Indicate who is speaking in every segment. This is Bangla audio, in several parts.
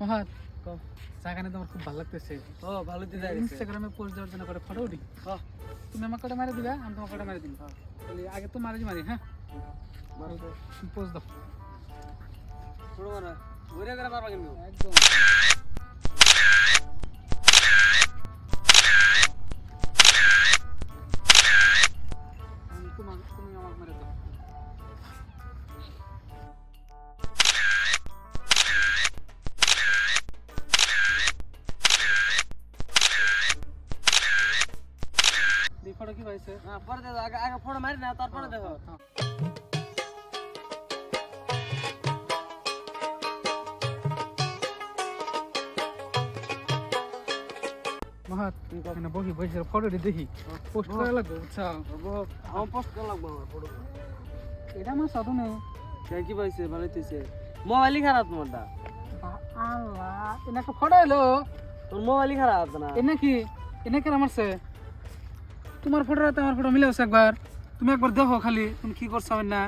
Speaker 1: মহাত জায়গানে তোমার খুব ভালো লাগতেছে।
Speaker 2: ও ভালো দিদা
Speaker 1: ইনস্টাগ্রামে পোস্ট দেওয়ার জন্য করে ফটো উঠি।
Speaker 2: হ্যাঁ
Speaker 1: তুমি আমার কটা মারি দিবা আমি তোমার কটা মারি দিন তাহলে আগে তো মারি মারি হ্যাঁ? পোস্ট দাও।
Speaker 2: ছোড়ো মারা ঘুরে করে মারবা কিন্তু।
Speaker 1: একদম। আমি তোমার তুমি আমাকে মেরে দাও ফটো কি পাইছে?
Speaker 2: হ্যাঁ পরে দেখো আগে আগে ফটো মারি না তারপরে দেখো।
Speaker 1: হ্যাঁ। মহাত এখানে বসি বসে ফটোটি দেখি। পোস্ট করা লাগবে বুঝছ?
Speaker 2: আমার পোস্ট করা লাগবে আমার ফটো
Speaker 1: এটা আমার সাধু নেই।
Speaker 2: কে কি পাইছে? ভালো হইতেছে মোবাইলই খারাপ তোমারটা।
Speaker 1: আল্লাহ এনে একটা ফটো এলো।
Speaker 2: তোর মোবাইলই খারাপ না।
Speaker 1: এনে কি? এনে কেন মারছে? তোমার ফটোটা আমার ফটো মিলে আছে একবার। তুমি একবার দেখো খালি তুমি কি করছ না?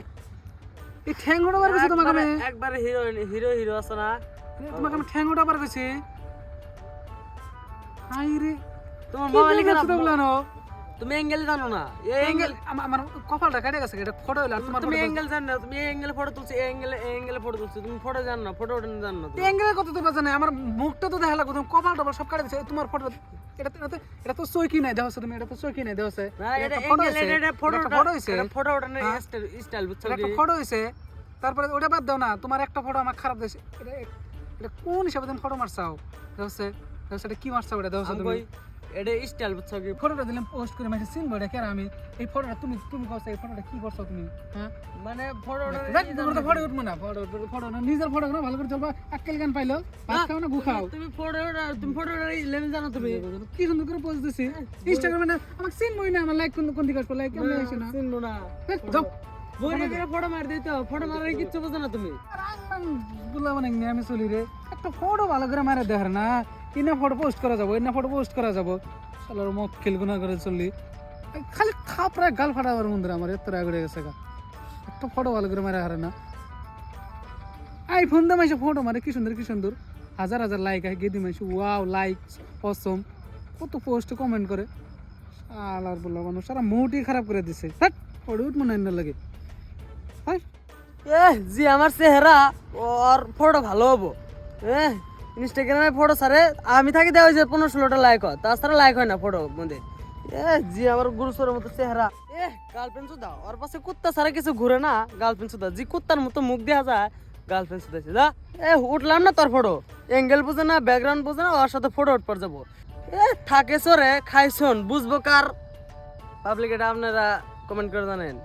Speaker 1: এই ঠ্যাংটা বার করছি তোমাকে আমি?
Speaker 2: একবারে- হিরো হিরো হিরো আছে না?
Speaker 1: তোমাকে আমি ঠ্যাংটা বার করছি হাই রে।
Speaker 2: তোমার
Speaker 1: কি
Speaker 2: মোবাইলই
Speaker 1: দেখছ
Speaker 2: খারাপ
Speaker 1: তোমরা
Speaker 2: তুমি অ্যাঙ্গেল জানো না? এই
Speaker 1: অ্যাঙ্গেল আমার কপালটা কেটে গেছে এটা ফটো হলো তোমার
Speaker 2: তুমি অ্যাঙ্গেল জানো না তুমি অ্যাঙ্গেলে ফটো তুলছো এই অ্যাঙ্গেলে অ্যাঙ্গেলে ফটো তুলছো তুমি ফটো জানো না ফটো ওঠানো জানো না।
Speaker 1: অ্যাঙ্গেলের কথা তো বাজে না আমার মুখটা তো দেখা লাগবে তুমি কপাল টপাল সব কাটে দিছে তোমার ফটো এটা তো- এটা তো নাই দেওয়া তুমি? এটা তো চৌকি নাই দেওয়া
Speaker 2: এটা
Speaker 1: ফটো
Speaker 2: ফটো
Speaker 1: ফটো হইছে।
Speaker 2: ফটো ওঠানোর
Speaker 1: হ্যাঁ।
Speaker 2: স্টাইল স্টাইল বুঝছ
Speaker 1: এটা ফটো হইছে। তারপরে ওটা বাদ দাও না তোমার একটা ফটো আমার খারাপ দিয়েছে এটা কোন হিসাবে তুমি ফটো মারছাও? দেখছে দেখছে এটা কি মারছাও এটা? দেখছ তুমি?
Speaker 2: এটা স্টাইল বুঝছ কি?
Speaker 1: ফটোটা দিলাম পোস্ট করে মাসে চিনবো এটা কেন আমি? এই ফটোটা তুমি তুমি করছ এই ফটোটা কি করছ তুমি? হ্যাঁ?
Speaker 2: মানে ফটো
Speaker 1: দেখ, তোমার তো ফটো উঠবো না ফটো ফটো না নিজের ফটো না ভালো করে চলবা আক্কেল গান পাইলো ভাত খাও না গুখাও
Speaker 2: তুমি ফটো তুমি ফটো লেভেল জানো তুমি।
Speaker 1: কি সুন্দর করে পোস্ট দিছি। ইনস্টাগ্রামে না আমাকে চিনবই না আমার লাইক কোন কোন দিকে আসবে? লাইক কেমন আসে না?
Speaker 2: চিনবো না।
Speaker 1: যাও।
Speaker 2: বইরে করে ফটো মার দিতে ফটো মারার কিচ্ছু বোঝো না তুমি।
Speaker 1: বললাম মানে আমি চলি রে। একটা ফটো ভালো করে মারে দেখার না। ইনা ফটো পোস্ট করা যাব, ইনা ফটো পোস্ট করা যাব। সালার মুখ খেলগুনা করে চললি খালি থাপড়া গাল ফাটাবার মন্দির আমার, এত রাগ উঠে গেছে গা। একটা ফটো ভালো করে মারে হারে না। আইফোন দিয়ে মাইসে ফটো মারে, কি সুন্দর কি সুন্দর। হাজার হাজার লাইক আয় গেদি মাইসে ওয়াও লাইক অসম কত পোস্ট কমেন্ট করে। আলার বললাম মানুষ, সারা মুডই খারাপ করে দিছে। হ্যাট ফটো উঠ মনে হয় না লাগে
Speaker 2: এ জি, আমার চেহারা, ওর ফটো ভালো হব। এ ইনস্টাগ্রামে ফটো সারে আমি থাকি দেওয়া হয়েছে পনেরো ষোলোটা লাইক হয়। তাছাড়া লাইক হয় না ফটো মধ্যে। এ জি, আমার গুরুসরের মতো চেহারা। এ গার্লফ্রেন্ড সুদা ওর পাশে কুত্তা সারা কিছু ঘুরে না গার্লফ্রেন্ড সুদা জি, কুত্তার মতো মুখ দেওয়া যায় গার্লফ্রেন্ড সুদা যা। এ উঠলাম না তোর ফটো অ্যাঙ্গেল বোঝে না ব্যাকগ্রাউন্ড বোঝে না, ওর সাথে ফটো উঠবার যাব। এ থাকে সরে, খাইছন, বুঝব কার। পাবলিক এটা আপনারা কমেন্ট করে জানেন।